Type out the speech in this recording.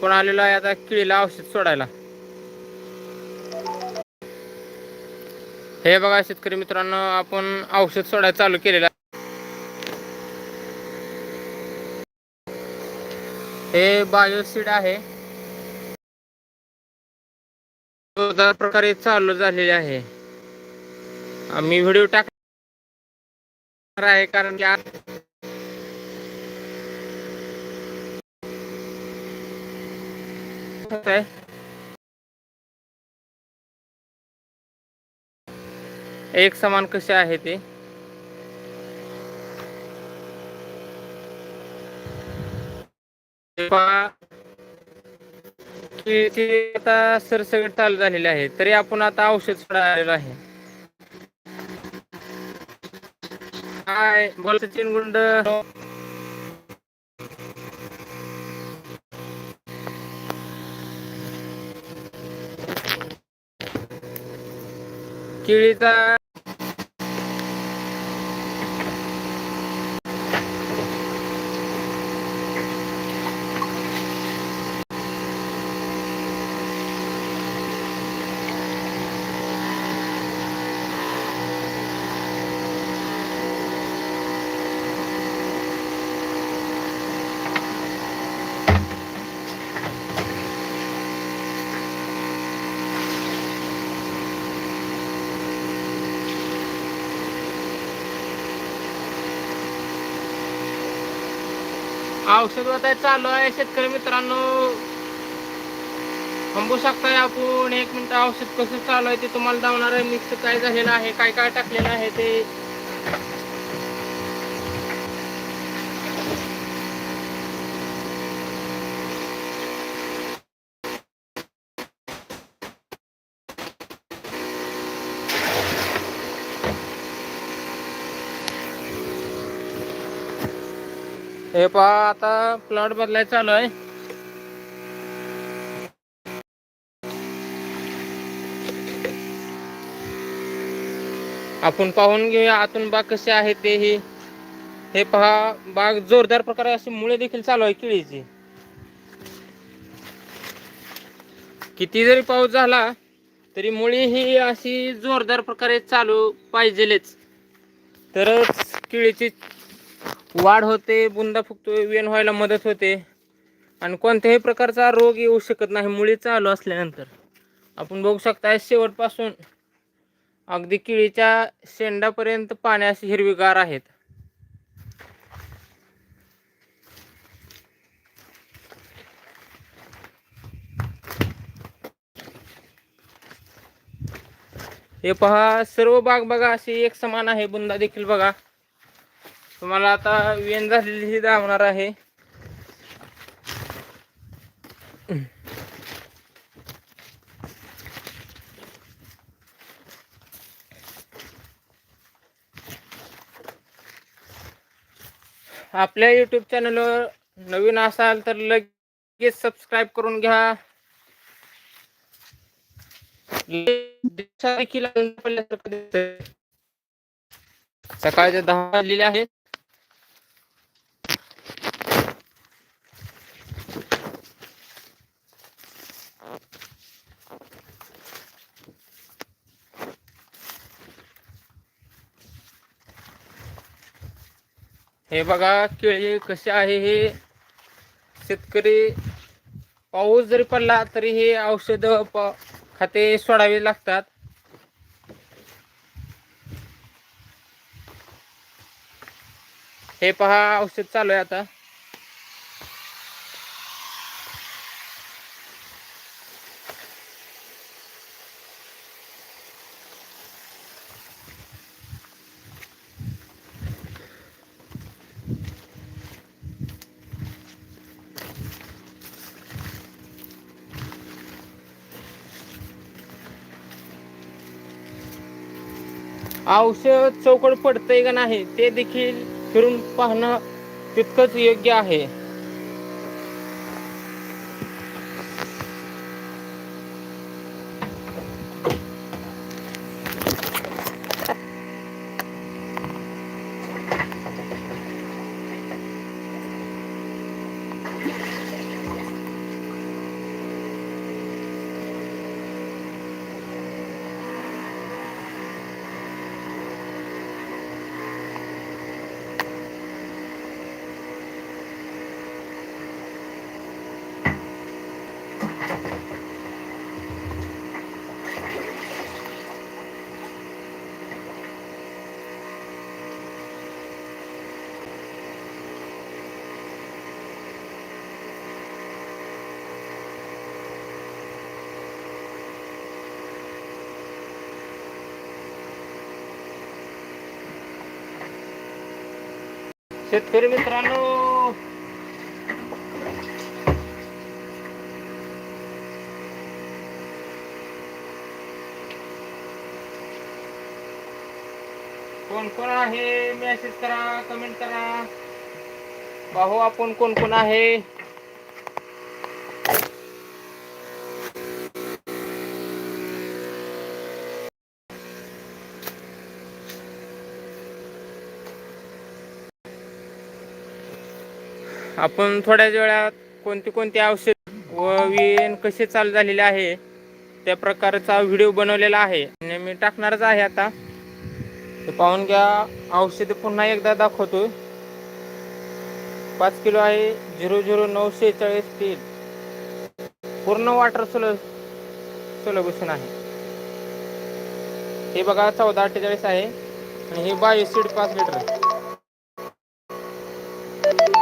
आपण आलेलो आहे आता किळीला औषध सोडायला. हे बघा शेतकरी मित्रांनो आपण औषध सोडायला चालू केलेलं हे बायोसीड आहे. जोरदार प्रकारे चालू झालेले आहे. आम्ही व्हिडिओ टाकणार आहे कारण की आज एक समान कसे आहे ते? आता सरसगट चालू झालेले आहे. तरी आपण आता औषध सोडायला आलेलो आहे. काय? बोल सचिन চিড়িটা औषध वताय चालू आहे. शेतकरी मित्रांनो थांबू शकताय आपण? एक मिनिट औषध कसं चालू आहे ते तुम्हाला धावणार आहे. मिक्स काय झालेलं आहे? काय काय टाकलेलं आहे ते? हे पहा आता प्लॉट बदलाय चालू आहे. आपण पाहून घेऊया आतून बाग कसे आहे ते ही हे पहा बाग जोरदार प्रकारे अशी मुळे देखील चालू आहे केळीची. किती जरी पाऊस झाला तरी मुळी ही अशी जोरदार प्रकारे चालू पाहिजेलेच. तरच केळीची वाढ होते बुंदा फुगतो वेन व्हायला मदत होते. आणि कोणत्याही प्रकारचा रोग येऊ शकत नाही मुळी चालू असल्यानंतर. आपण बघू शकता शेवटपासून अगदी केळीच्या शेंडापर्यंत पाणी हिरवीगार आहेत. हे पहा सर्व बाग बघा अशी एक समान आहे बुंदा देखील बघा. तुम्हाला आता वेन झालेली ही आहे. आपल्या यूट्यूब चॅनलवर नवीन असाल तर लगेच सबस्क्राईब करून घ्या. देखील सकाळचे दहा वाजलेले आहेत. हे बघा केळी कसे आहे हे? शेतकरी पाऊस जरी पडला तरी हे औषध खाते सोडावे लागतात. हे पहा औषध चालू आहे आता. औषध चौकड पडतंय का नाही ते देखील फिरून पाहणं तितकंच योग्य आहे. शेतकरी मित्रांनो कोण कोण आहे? मेसेज करा कमेंट करा. पाहू आपण कोण कोण आहे. आपण थोड्याच वेळात कोणती कोणती औषध व विण कसे चालू झालेले आहे त्या प्रकारचा व्हिडिओ बनवलेला आहे. आणि मी टाकणारच आहे आता. ते पाहून घ्या औषध पुन्हा एकदा दाखवतो पाच किलो आहे झिरो झिरो नऊ चाळीस तीन. पूर्ण वॉटर सोल सोल्युशन आहे. हे बघा चौदा अठ्ठेचाळीस आहे. आणि हे बावीस सीड पाच लिटर